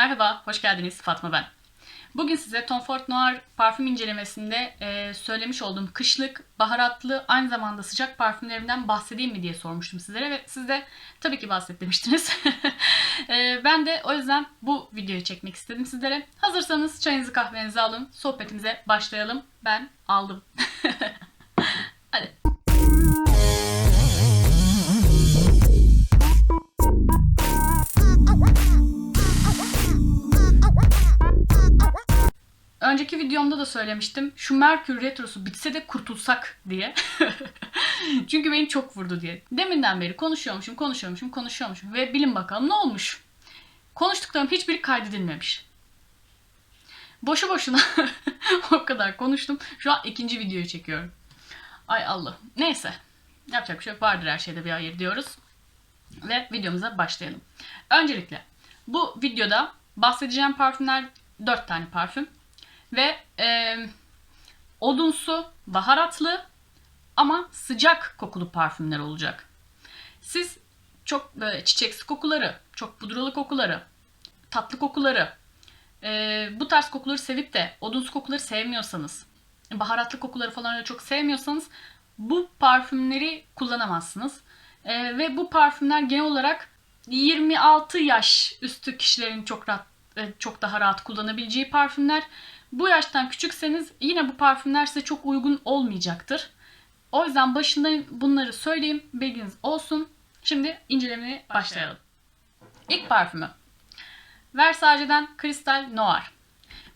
Merhaba, hoş geldiniz. Fatma ben. Bugün size Tom Ford Noir parfüm incelemesinde e, söylemiş olduğum kışlık, baharatlı, aynı zamanda sıcak parfümlerimden bahsedeyim mi diye sormuştum sizlere ve siz de tabii ki bahset demiştiniz. E, ben de o yüzden bu videoyu çekmek istedim sizlere. Hazırsanız çayınızı kahvenizi alın, sohbetimize başlayalım. Ben aldım. Önceki videomda da söylemiştim. Şu Merkür Retrosu bitse de kurtulsak diye. Çünkü beni çok vurdu diye. Deminden beri konuşuyormuşum, konuşuyormuşum, konuşuyormuşum. Ve bilin bakalım ne olmuş? Konuştuklarım hiçbiri kaydedilmemiş. Boşu boşuna o kadar konuştum. Şu an ikinci videoyu çekiyorum. Ay Allah. Neyse. Yapacak bir şey yok. Vardır her şeyde bir hayır diyoruz. Ve videomuza başlayalım. Öncelikle bu videoda bahsedeceğim parfümler 4 tane parfüm. Ve e, odunsu, baharatlı ama sıcak kokulu parfümler olacak. Siz çok böyle çiçeksi kokuları, çok pudralı kokuları, tatlı kokuları, e, bu tarz kokuları sevip de odunsu kokuları sevmiyorsanız, baharatlı kokuları falan öyle çok sevmiyorsanız bu parfümleri kullanamazsınız. E, ve bu parfümler genel olarak 26 yaş üstü kişilerin çok rahat e, çok daha rahat kullanabileceği parfümler. Bu yaştan küçükseniz yine bu parfümler size çok uygun olmayacaktır. O yüzden başında bunları söyleyeyim. Bilginiz olsun. Şimdi incelemeye başlayalım. İlk parfümü. Versace'den Crystal Noir.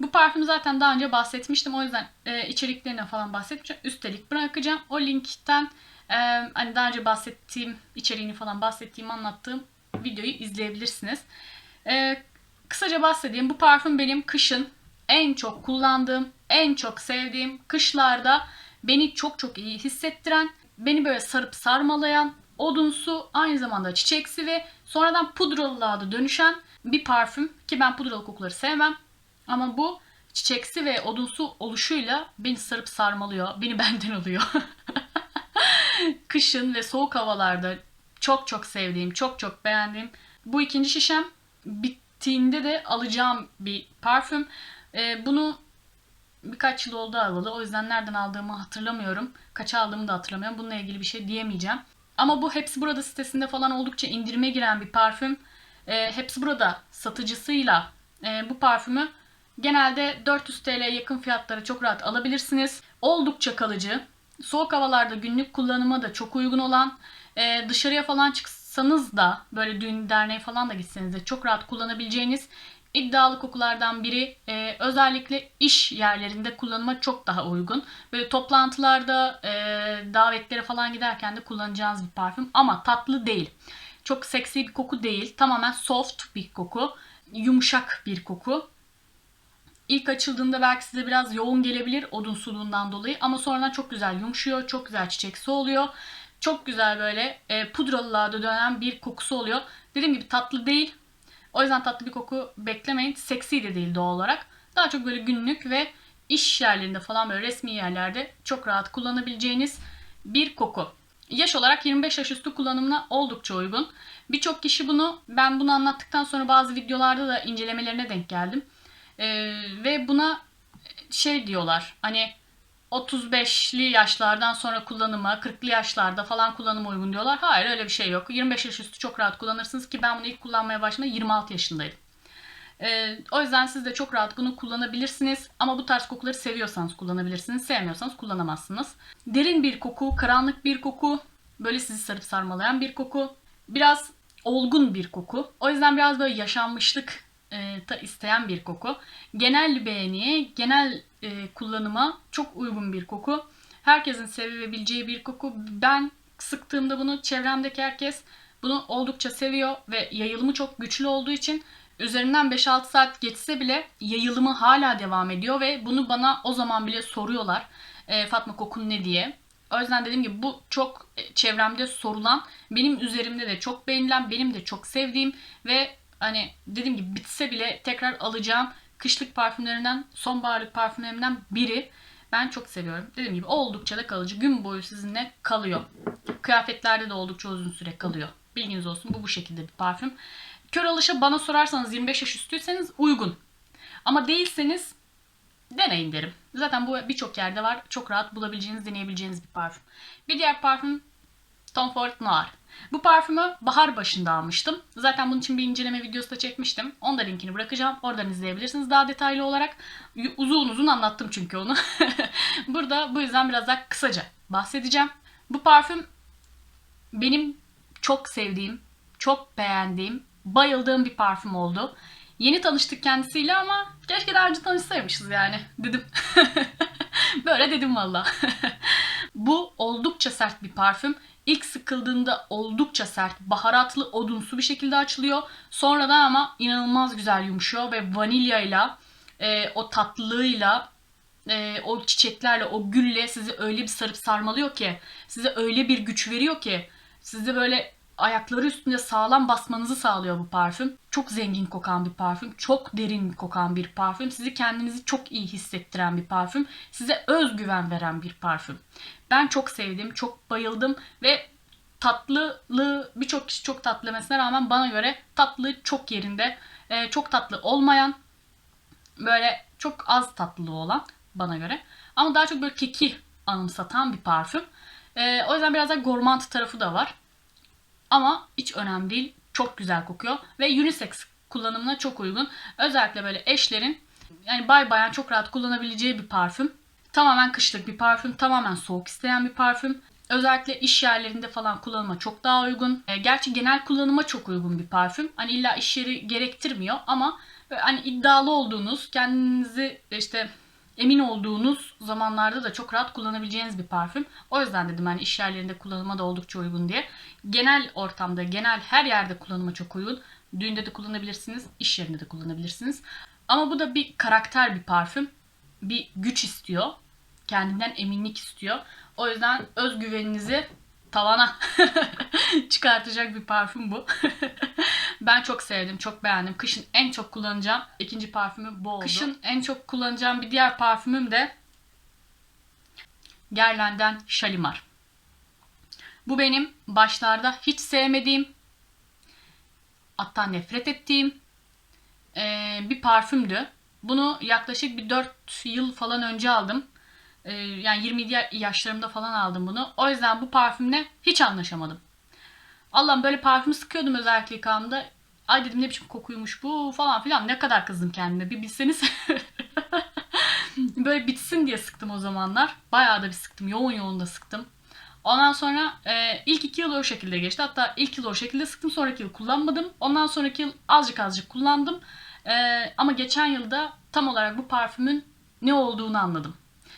Bu parfümü zaten daha önce bahsetmiştim. O yüzden e, içeriklerine falan bahsetmeyeceğim. Üstelik bırakacağım. O linkten e, hani daha önce bahsettiğim içeriğini falan bahsettiğim anlattığım videoyu izleyebilirsiniz. E, kısaca bahsedeyim. Bu parfüm benim kışın en çok kullandığım, en çok sevdiğim kışlarda beni çok çok iyi hissettiren, beni böyle sarıp sarmalayan, odunsu, aynı zamanda çiçeksi ve sonradan pudralılığa da dönüşen bir parfüm ki ben pudralı kokuları sevmem. Ama bu çiçeksi ve odunsu oluşuyla beni sarıp sarmalıyor, beni benden alıyor. Kışın ve soğuk havalarda çok çok sevdiğim, çok çok beğendiğim bu ikinci şişem bittiğinde de alacağım bir parfüm. Ee, bunu birkaç yıl oldu alalı. O yüzden nereden aldığımı hatırlamıyorum. Kaça aldığımı da hatırlamıyorum. Bununla ilgili bir şey diyemeyeceğim. Ama bu Hepsi Burada sitesinde falan oldukça indirime giren bir parfüm. E, Hepsi Burada satıcısıyla e, bu parfümü genelde 400 TL'ye yakın fiyatlara çok rahat alabilirsiniz. Oldukça kalıcı. Soğuk havalarda günlük kullanıma da çok uygun olan, e, dışarıya falan çıksanız da böyle düğün derneğe falan da gitseniz de çok rahat kullanabileceğiniz iddialı kokulardan biri. E, özellikle iş yerlerinde kullanıma çok daha uygun. Böyle toplantılarda, e, davetlere falan giderken de kullanacağınız bir parfüm ama tatlı değil. Çok seksi bir koku değil. Tamamen soft bir koku. Yumuşak bir koku. İlk açıldığında belki size biraz yoğun gelebilir odunsuluğundan dolayı ama sonradan çok güzel yumuşuyor, çok güzel çiçeksi oluyor. Çok güzel böyle e, pudralılığa da dönen bir kokusu oluyor. Dediğim gibi tatlı değil o yüzden tatlı bir koku beklemeyin. Seksi de değil doğal olarak. Daha çok böyle günlük ve iş yerlerinde falan böyle resmi yerlerde çok rahat kullanabileceğiniz bir koku. Yaş olarak 25 yaş üstü kullanımına oldukça uygun. Birçok kişi bunu ben bunu anlattıktan sonra bazı videolarda da incelemelerine denk geldim. Ee, ve buna şey diyorlar hani 35'li yaşlardan sonra kullanıma, 40'lı yaşlarda falan kullanıma uygun diyorlar. Hayır öyle bir şey yok. 25 yaş üstü çok rahat kullanırsınız ki ben bunu ilk kullanmaya başladığımda 26 yaşındaydım. Ee, o yüzden siz de çok rahat bunu kullanabilirsiniz. Ama bu tarz kokuları seviyorsanız kullanabilirsiniz. Sevmiyorsanız kullanamazsınız. Derin bir koku, karanlık bir koku. Böyle sizi sarıp sarmalayan bir koku. Biraz olgun bir koku. O yüzden biraz böyle yaşanmışlık e, isteyen bir koku. Genel beğeniye, genel e, kullanıma çok uygun bir koku. Herkesin sevebileceği bir koku. Ben sıktığımda bunu çevremdeki herkes bunu oldukça seviyor ve yayılımı çok güçlü olduğu için üzerinden 5-6 saat geçse bile yayılımı hala devam ediyor ve bunu bana o zaman bile soruyorlar. E, Fatma kokun ne diye. O yüzden dediğim gibi bu çok e, çevremde sorulan, benim üzerimde de çok beğenilen, benim de çok sevdiğim ve hani dediğim gibi bitse bile tekrar alacağım kışlık parfümlerinden, sonbaharlık parfümlerimden biri. Ben çok seviyorum. Dediğim gibi oldukça da kalıcı. Gün boyu sizinle kalıyor. Kıyafetlerde de oldukça uzun süre kalıyor. Bilginiz olsun. Bu bu şekilde bir parfüm. Kör alışa bana sorarsanız 25 yaş üstüyseniz uygun. Ama değilseniz deneyin derim. Zaten bu birçok yerde var. Çok rahat bulabileceğiniz, deneyebileceğiniz bir parfüm. Bir diğer parfüm Tom Ford Noir. Bu parfümü bahar başında almıştım. Zaten bunun için bir inceleme videosu da çekmiştim. Onu da linkini bırakacağım. Oradan izleyebilirsiniz daha detaylı olarak. Uzun uzun anlattım çünkü onu. Burada bu yüzden biraz daha kısaca bahsedeceğim. Bu parfüm benim çok sevdiğim, çok beğendiğim, bayıldığım bir parfüm oldu. Yeni tanıştık kendisiyle ama keşke daha önce tanışsaymışız yani dedim. Böyle dedim valla. Bu oldukça sert bir parfüm. İlk sıkıldığında oldukça sert, baharatlı, odunsu bir şekilde açılıyor. Sonradan ama inanılmaz güzel yumuşuyor ve vanilyayla, e, o tatlılığıyla, e, o çiçeklerle, o gülle sizi öyle bir sarıp sarmalıyor ki, size öyle bir güç veriyor ki, sizi böyle ayakları üstünde sağlam basmanızı sağlıyor bu parfüm. Çok zengin kokan bir parfüm, çok derin kokan bir parfüm, sizi kendinizi çok iyi hissettiren bir parfüm, size özgüven veren bir parfüm. Ben çok sevdim, çok bayıldım ve tatlılığı birçok kişi çok tatlı rağmen bana göre tatlı çok yerinde. Ee, çok tatlı olmayan, böyle çok az tatlılığı olan bana göre. Ama daha çok böyle keki anımsatan bir parfüm. Ee, o yüzden biraz da gourmand tarafı da var. Ama hiç önemli değil. Çok güzel kokuyor. Ve unisex kullanımına çok uygun. Özellikle böyle eşlerin yani bay bayan çok rahat kullanabileceği bir parfüm. Tamamen kışlık bir parfüm. Tamamen soğuk isteyen bir parfüm. Özellikle iş yerlerinde falan kullanıma çok daha uygun. E, gerçi genel kullanıma çok uygun bir parfüm. Hani illa iş yeri gerektirmiyor ama böyle hani iddialı olduğunuz, kendinizi işte emin olduğunuz zamanlarda da çok rahat kullanabileceğiniz bir parfüm. O yüzden dedim hani iş yerlerinde kullanıma da oldukça uygun diye. Genel ortamda, genel her yerde kullanıma çok uygun. Düğünde de kullanabilirsiniz, iş yerinde de kullanabilirsiniz. Ama bu da bir karakter bir parfüm. Bir güç istiyor. Kendinden eminlik istiyor. O yüzden özgüveninizi tavana çıkartacak bir parfüm bu. ben çok sevdim, çok beğendim. Kışın en çok kullanacağım ikinci parfümü bu oldu. Kışın en çok kullanacağım bir diğer parfümüm de Guerlain'den Shalimar. Bu benim başlarda hiç sevmediğim, hatta nefret ettiğim eee, bir parfümdü. Bunu yaklaşık bir 4 yıl falan önce aldım. Ee, yani 20 yaşlarımda falan aldım bunu. O yüzden bu parfümle hiç anlaşamadım. Allah'ım böyle parfüm sıkıyordum özellikle yıkamda. Ay dedim ne biçim kokuymuş bu falan filan. Ne kadar kızdım kendime bir bilseniz. böyle bitsin diye sıktım o zamanlar. Bayağı da bir sıktım. Yoğun yoğun da sıktım. Ondan sonra e, ilk iki yıl o şekilde geçti. Hatta ilk yıl o şekilde sıktım. Sonraki yıl kullanmadım. Ondan sonraki yıl azıcık azıcık kullandım. E, ama geçen yılda tam olarak bu parfümün ne olduğunu anladım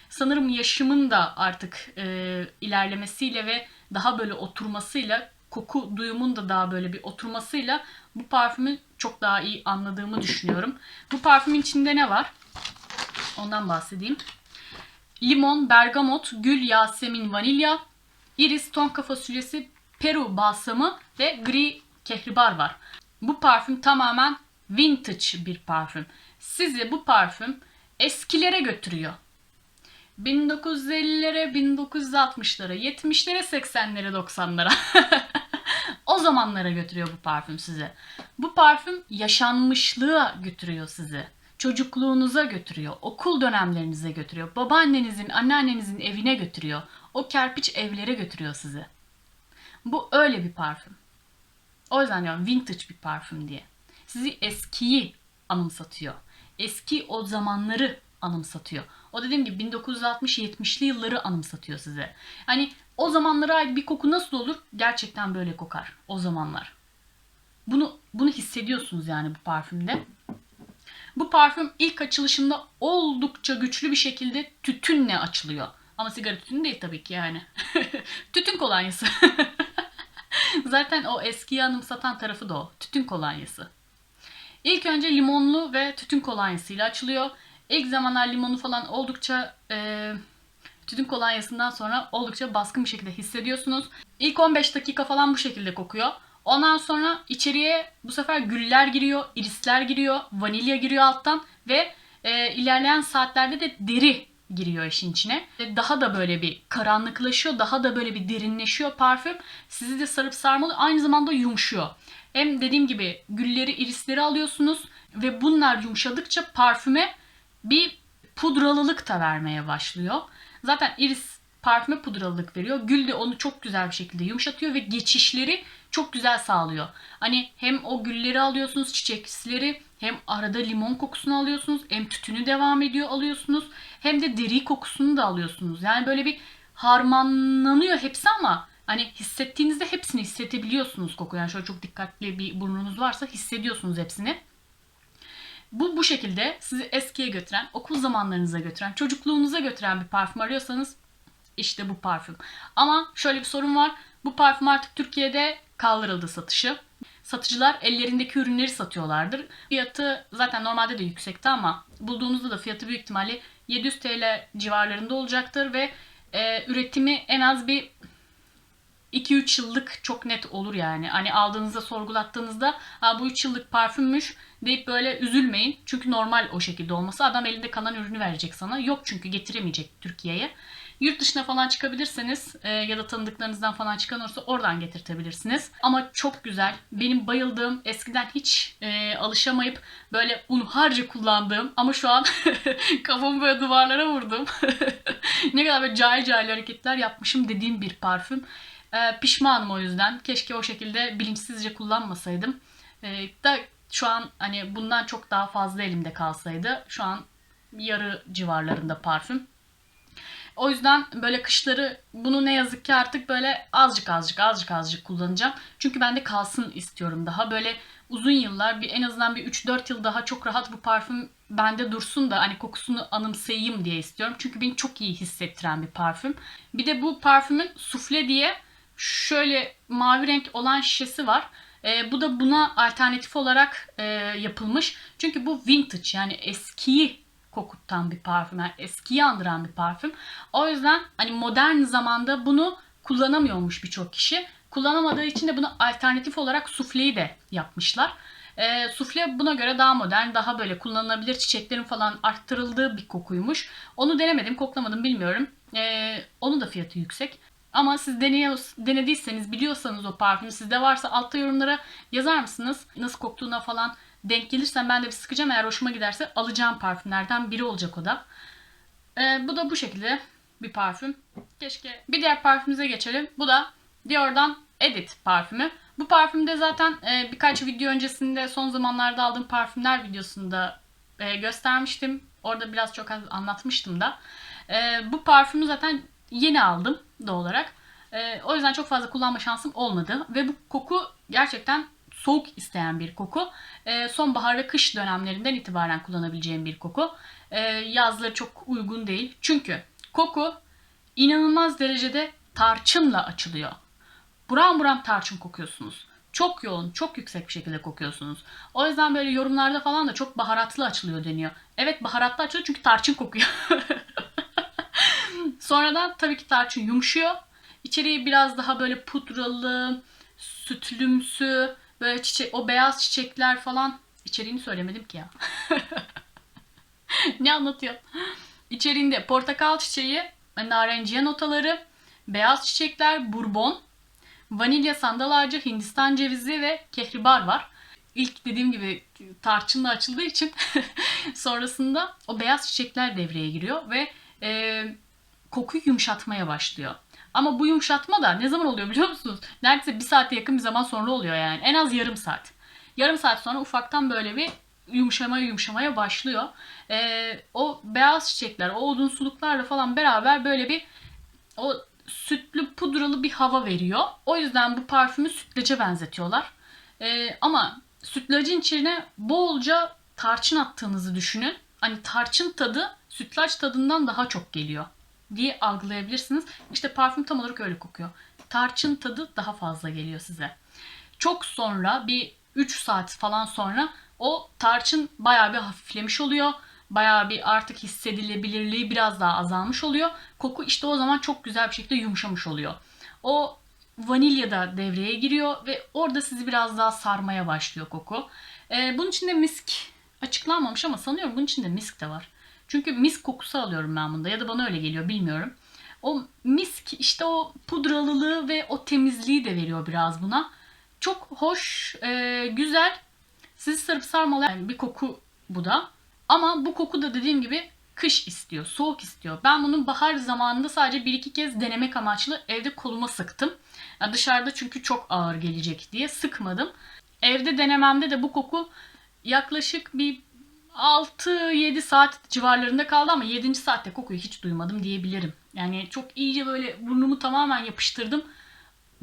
sanırım yaşımın da artık e, ilerlemesiyle ve daha böyle oturmasıyla koku duyumun da daha böyle bir oturmasıyla bu parfümü çok daha iyi anladığımı düşünüyorum. Bu parfümün içinde ne var? Ondan bahsedeyim. Limon, bergamot, gül, yasemin, vanilya, iris, tonka fasulyesi, peru balsamı ve gri kehribar var. Bu parfüm tamamen vintage bir parfüm. Sizi bu parfüm eskilere götürüyor. 1950'lere, 1960'lara, 70'lere, 80'lere, 90'lara. O zamanlara götürüyor bu parfüm sizi. Bu parfüm yaşanmışlığa götürüyor sizi. Çocukluğunuza götürüyor. Okul dönemlerinize götürüyor. Babaannenizin, anneannenizin evine götürüyor. O kerpiç evlere götürüyor sizi. Bu öyle bir parfüm. O yüzden diyorum vintage bir parfüm diye. Sizi eskiyi anımsatıyor. Eski o zamanları anımsatıyor. O dediğim gibi 1960-70'li yılları anımsatıyor size. Hani o zamanlara ait bir koku nasıl olur? Gerçekten böyle kokar o zamanlar. Bunu bunu hissediyorsunuz yani bu parfümde. Bu parfüm ilk açılışında oldukça güçlü bir şekilde tütünle açılıyor. Ama sigara tütünü değil tabii ki yani. Tütün kolonyası. Zaten o eskiyi anımsatan tarafı da o. Tütün kolonyası. İlk önce limonlu ve tütün kolonyasıyla açılıyor. İlk zamanlar limonu falan oldukça e, tütün kolonyasından sonra oldukça baskın bir şekilde hissediyorsunuz. İlk 15 dakika falan bu şekilde kokuyor. Ondan sonra içeriye bu sefer güller giriyor, irisler giriyor, vanilya giriyor alttan ve e, ilerleyen saatlerde de deri giriyor işin içine. E, Daha da böyle bir karanlıklaşıyor, daha da böyle bir derinleşiyor parfüm. Sizi de sarıp sarmalıyor, aynı zamanda yumuşuyor. Hem dediğim gibi gülleri, irisleri alıyorsunuz ve bunlar yumuşadıkça parfüme bir pudralılık da vermeye başlıyor. Zaten iris parfüme pudralılık veriyor. Gül de onu çok güzel bir şekilde yumuşatıyor ve geçişleri çok güzel sağlıyor. Hani hem o gülleri alıyorsunuz, çiçekleri hem arada limon kokusunu alıyorsunuz, hem tütünü devam ediyor alıyorsunuz, hem de deri kokusunu da alıyorsunuz. Yani böyle bir harmanlanıyor hepsi ama hani hissettiğinizde hepsini hissedebiliyorsunuz koku. Yani şöyle çok dikkatli bir burnunuz varsa hissediyorsunuz hepsini. Bu bu şekilde sizi eskiye götüren, okul zamanlarınıza götüren, çocukluğunuza götüren bir parfüm arıyorsanız işte bu parfüm. Ama şöyle bir sorun var. Bu parfüm artık Türkiye'de kaldırıldı satışı. Satıcılar ellerindeki ürünleri satıyorlardır. Fiyatı zaten normalde de yüksekti ama bulduğunuzda da fiyatı büyük ihtimalle 700 TL civarlarında olacaktır ve e, üretimi en az bir 2-3 yıllık çok net olur yani. Hani aldığınızda sorgulattığınızda ha bu 3 yıllık parfümmüş deyip böyle üzülmeyin. Çünkü normal o şekilde olması. Adam elinde kalan ürünü verecek sana. Yok çünkü getiremeyecek Türkiye'ye. Yurt dışına falan çıkabilirseniz e, ya da tanıdıklarınızdan falan çıkan olursa oradan getirtebilirsiniz. Ama çok güzel. Benim bayıldığım, eskiden hiç e, alışamayıp böyle unharca kullandığım ama şu an kafamı böyle duvarlara vurdum. ne kadar böyle cahil cahil hareketler yapmışım dediğim bir parfüm. E, pişmanım o yüzden. Keşke o şekilde bilinçsizce kullanmasaydım. E, da şu an hani bundan çok daha fazla elimde kalsaydı şu an yarı civarlarında parfüm. O yüzden böyle kışları bunu ne yazık ki artık böyle azıcık azıcık azıcık azıcık kullanacağım. Çünkü ben de kalsın istiyorum daha. Böyle uzun yıllar bir en azından bir 3-4 yıl daha çok rahat bu parfüm bende dursun da hani kokusunu anımsayayım diye istiyorum. Çünkü beni çok iyi hissettiren bir parfüm. Bir de bu parfümün sufle diye şöyle mavi renk olan şişesi var. E, bu da buna alternatif olarak e, yapılmış. Çünkü bu vintage yani eskiyi kokutan bir parfüm. Yani eskiyi andıran bir parfüm. O yüzden hani modern zamanda bunu kullanamıyormuş birçok kişi. Kullanamadığı için de bunu alternatif olarak sufleyi de yapmışlar. E, sufle buna göre daha modern, daha böyle kullanılabilir çiçeklerin falan arttırıldığı bir kokuymuş. Onu denemedim, koklamadım bilmiyorum. E, onun da fiyatı yüksek. Ama siz denediyseniz, biliyorsanız o parfüm sizde varsa altta yorumlara yazar mısınız? Nasıl koktuğuna falan denk gelirsem ben de bir sıkacağım. Eğer hoşuma giderse alacağım parfümlerden biri olacak o da. Ee, bu da bu şekilde bir parfüm. Keşke bir diğer parfümümüze geçelim. Bu da Dior'dan Edit parfümü. Bu parfümde zaten e, birkaç video öncesinde son zamanlarda aldığım parfümler videosunda e, göstermiştim. Orada biraz çok az anlatmıştım da. E, bu parfümü zaten yeni aldım doğal olarak. E, o yüzden çok fazla kullanma şansım olmadı. Ve bu koku gerçekten soğuk isteyen bir koku. E, sonbahar ve kış dönemlerinden itibaren kullanabileceğim bir koku. E, yazları çok uygun değil. Çünkü koku inanılmaz derecede tarçınla açılıyor. Buram buram tarçın kokuyorsunuz. Çok yoğun, çok yüksek bir şekilde kokuyorsunuz. O yüzden böyle yorumlarda falan da çok baharatlı açılıyor deniyor. Evet baharatlı açılıyor çünkü tarçın kokuyor. Sonradan tabii ki tarçın yumuşuyor. İçeriği biraz daha böyle pudralı, sütlümsü, böyle çiçek, o beyaz çiçekler falan. İçeriğini söylemedim ki ya. ne anlatıyor? İçeriğinde portakal çiçeği, narenciye notaları, beyaz çiçekler, bourbon, vanilya sandal ağacı, hindistan cevizi ve kehribar var. İlk dediğim gibi tarçınla açıldığı için sonrasında o beyaz çiçekler devreye giriyor ve e, kokuyu yumuşatmaya başlıyor. Ama bu yumuşatma da ne zaman oluyor biliyor musunuz? Neredeyse bir saate yakın bir zaman sonra oluyor yani. En az yarım saat. Yarım saat sonra ufaktan böyle bir yumuşamaya yumuşamaya başlıyor. Ee, o beyaz çiçekler, o odunsuluklarla falan beraber böyle bir o sütlü pudralı bir hava veriyor. O yüzden bu parfümü sütlaca benzetiyorlar. Ee, ama sütlacın içine bolca tarçın attığınızı düşünün. Hani tarçın tadı sütlaç tadından daha çok geliyor diye algılayabilirsiniz. İşte parfüm tam olarak öyle kokuyor. Tarçın tadı daha fazla geliyor size. Çok sonra bir 3 saat falan sonra o tarçın bayağı bir hafiflemiş oluyor. Bayağı bir artık hissedilebilirliği biraz daha azalmış oluyor. Koku işte o zaman çok güzel bir şekilde yumuşamış oluyor. O vanilya da devreye giriyor ve orada sizi biraz daha sarmaya başlıyor koku. Ee, bunun içinde misk açıklanmamış ama sanıyorum bunun içinde misk de var. Çünkü misk kokusu alıyorum ben bunda ya da bana öyle geliyor bilmiyorum. O misk işte o pudralılığı ve o temizliği de veriyor biraz buna. Çok hoş, e, güzel, sizi sarıp sarmalayan bir koku bu da. Ama bu koku da dediğim gibi kış istiyor, soğuk istiyor. Ben bunun bahar zamanında sadece bir iki kez denemek amaçlı evde koluma sıktım. Ya dışarıda çünkü çok ağır gelecek diye sıkmadım. Evde denememde de bu koku yaklaşık bir 6-7 saat civarlarında kaldı ama 7. saatte kokuyu hiç duymadım diyebilirim. Yani çok iyice böyle burnumu tamamen yapıştırdım.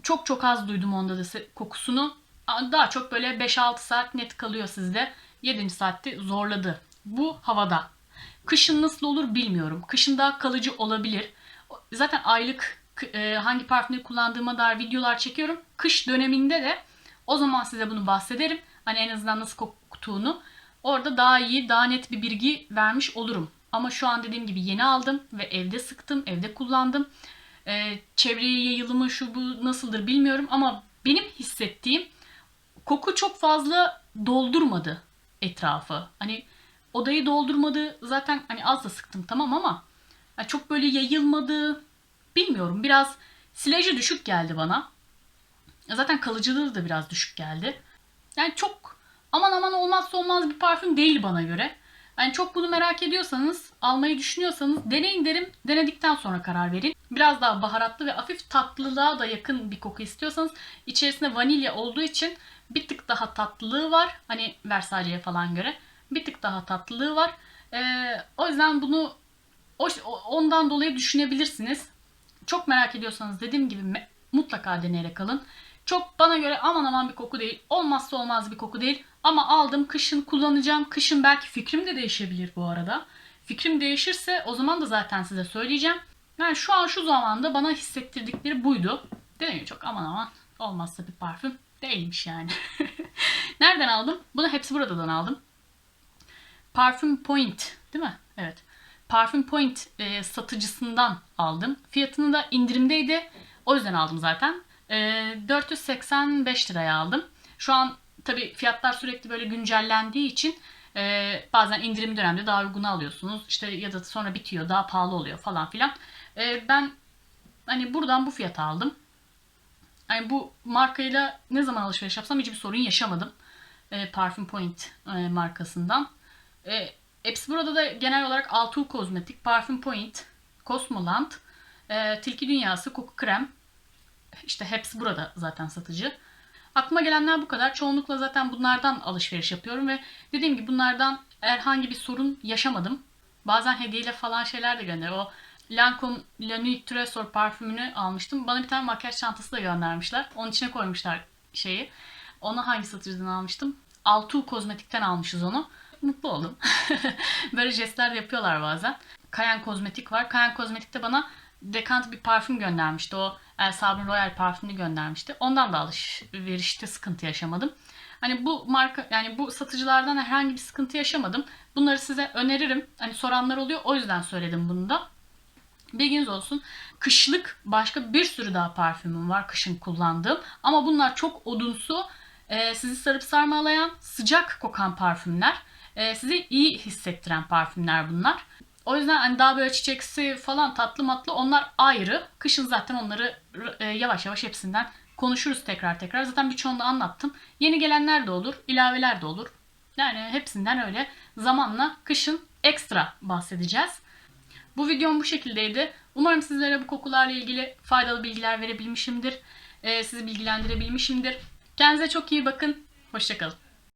Çok çok az duydum onda da kokusunu. Daha çok böyle 5-6 saat net kalıyor sizde. 7. saatte zorladı. Bu havada. Kışın nasıl olur bilmiyorum. Kışın daha kalıcı olabilir. Zaten aylık e, hangi parfümleri kullandığıma dair videolar çekiyorum. Kış döneminde de o zaman size bunu bahsederim. Hani en azından nasıl koktuğunu. Orada daha iyi, daha net bir bilgi vermiş olurum. Ama şu an dediğim gibi yeni aldım ve evde sıktım, evde kullandım. Ee, çevreye yayılımı şu bu nasıldır bilmiyorum ama benim hissettiğim koku çok fazla doldurmadı etrafı. Hani odayı doldurmadı. Zaten hani az da sıktım tamam ama yani çok böyle yayılmadı. Bilmiyorum biraz silajı düşük geldi bana. Zaten kalıcılığı da biraz düşük geldi. Yani çok aman aman olmazsa olmaz bir parfüm değil bana göre. Yani çok bunu merak ediyorsanız, almayı düşünüyorsanız deneyin derim. Denedikten sonra karar verin. Biraz daha baharatlı ve hafif tatlılığa da yakın bir koku istiyorsanız içerisinde vanilya olduğu için bir tık daha tatlılığı var. Hani Versace'ye falan göre bir tık daha tatlılığı var. Ee, o yüzden bunu ondan dolayı düşünebilirsiniz. Çok merak ediyorsanız dediğim gibi mutlaka deneyerek alın. Çok bana göre aman aman bir koku değil. Olmazsa olmaz bir koku değil. Ama aldım kışın kullanacağım. Kışın belki fikrim de değişebilir bu arada. Fikrim değişirse o zaman da zaten size söyleyeceğim. Yani şu an şu zamanda bana hissettirdikleri buydu. Ya çok aman aman olmazsa bir parfüm değilmiş yani. Nereden aldım? Bunu hepsi buradan aldım. Parfüm Point değil mi? Evet. Parfüm Point e, satıcısından aldım. Fiyatını da indirimdeydi. O yüzden aldım zaten. E, 485 liraya aldım. Şu an tabi fiyatlar sürekli böyle güncellendiği için e, bazen indirim dönemde daha uyguna alıyorsunuz. İşte ya da sonra bitiyor daha pahalı oluyor falan filan. E, ben hani buradan bu fiyata aldım. Yani bu markayla ne zaman alışveriş yapsam hiçbir sorun yaşamadım. E, Parfüm Point e, markasından. E, hepsi burada da genel olarak Altu Kozmetik, Parfüm Point, Cosmoland, e, Tilki Dünyası, Koku Krem. İşte hepsi burada zaten satıcı. Aklıma gelenler bu kadar. Çoğunlukla zaten bunlardan alışveriş yapıyorum ve dediğim gibi bunlardan herhangi bir sorun yaşamadım. Bazen hediyeyle falan şeyler de gönderiyor. O Lancome La Nuit Tresor parfümünü almıştım. Bana bir tane makyaj çantası da göndermişler. Onun içine koymuşlar şeyi. Onu hangi satıcıdan almıştım? Altu Kozmetik'ten almışız onu. Mutlu oldum. Böyle jestler de yapıyorlar bazen. Kayan Kozmetik var. Kayan Kozmetik de bana dekant bir parfüm göndermişti. O El Sabrın Royal parfümünü göndermişti. Ondan da alışverişte sıkıntı yaşamadım. Hani bu marka yani bu satıcılardan herhangi bir sıkıntı yaşamadım. Bunları size öneririm. Hani soranlar oluyor. O yüzden söyledim bunu da. Bilginiz olsun. Kışlık başka bir sürü daha parfümüm var kışın kullandığım. Ama bunlar çok odunsu, e, sizi sarıp sarmalayan, sıcak kokan parfümler. E, sizi iyi hissettiren parfümler bunlar. O yüzden hani daha böyle çiçeksi falan tatlı matlı onlar ayrı. Kışın zaten onları e, yavaş yavaş hepsinden konuşuruz tekrar tekrar. Zaten birçoğunu da anlattım. Yeni gelenler de olur, ilaveler de olur. Yani hepsinden öyle zamanla kışın ekstra bahsedeceğiz. Bu videom bu şekildeydi. Umarım sizlere bu kokularla ilgili faydalı bilgiler verebilmişimdir. Ee, sizi bilgilendirebilmişimdir. Kendinize çok iyi bakın. Hoşçakalın.